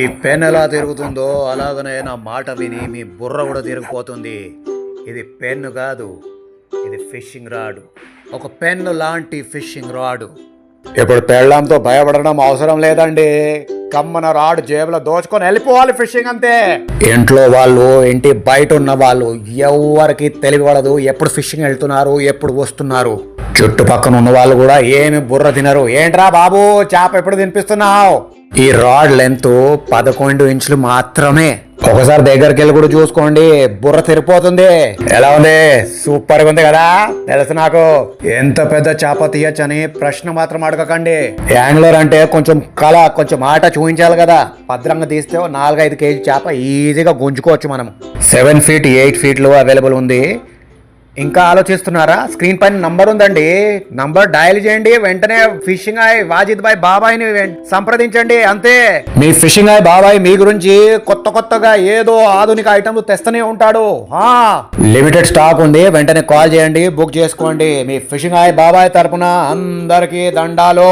ఈ పెన్ ఎలా తిరుగుతుందో అలాగనే నా మాట విని మీ బుర్ర కూడా తిరిగిపోతుంది. ఇది పెన్ను కాదు ఇది ఫిషింగ్ రాడ్. ఒక పెన్ను లాంటి ఫిషింగ్ రాడ్. ఇప్పుడు పెళ్ళంతో భయపడడం అవసరం లేదండి. కమ్మన రాడ్ జేబులో దోచుకొని వెళ్ళిపోవాలి ఫిషింగ్ అంతే. ఇంట్లో వాళ్ళు ఇంటి బయట ఉన్న వాళ్ళు ఎవరికి తెలియబడదు ఎప్పుడు ఫిషింగ్ వెళ్తున్నారు ఎప్పుడు వస్తున్నారు. చుట్టుపక్కన ఉన్న వాళ్ళు కూడా ఏమి బుర్ర తినరు. ఏంట్రా బాబు చేప ఎప్పుడు తినిపిస్తున్నావు? ఈ రాడ్ లెంత్ పదకొండు ఇంచులు మాత్రమే. ఒకసారి దగ్గరికి వెళ్ళి కూడా చూసుకోండి. బుర్ర తెరిపోతుంది. ఎలా ఉంది? సూపర్గా ఉంది కదా? తెలుసు నాకు. ఎంత పెద్ద చేప తీయచ్చని ప్రశ్న మాత్రం అడగకండి. యాంగ్లర్ అంటే కొంచెం కళ కొంచెం ఆట చూపించాలి కదా. భద్రంగా తీస్తే నాలుగైదు కేజీ చేప ఈజీగా గుంజుకోవచ్చు మనం. సెవెన్ ఫీట్ ఎయిట్ ఫీట్లు అవైలబుల్ ఉంది. ఇంకా ఆలోచిస్తున్నారా? స్క్రీన్ పైన నంబర్ ఉందండి. నంబర్ డయల్ చేయండి. వెంటనే ఫిషింగ్ ఆయ్ వాజిద్ బాయ్ బాబాయ్ని సంప్రదించండి. అంతే. మీ ఫిషింగ్ ఆయ్ బాబాయ్ మీ గురించి కొత్త కొత్తగా ఏదో ఆధునిక ఐటమ్లు తెస్తూనే ఉంటాడు. లిమిటెడ్ స్టాక్ ఉంది. వెంటనే కాల్ చేయండి. బుక్ చేసుకోండి. మీ ఫిషింగ్ ఆయ్ బాబాయ్ తరపున అందరికీ దండాలు.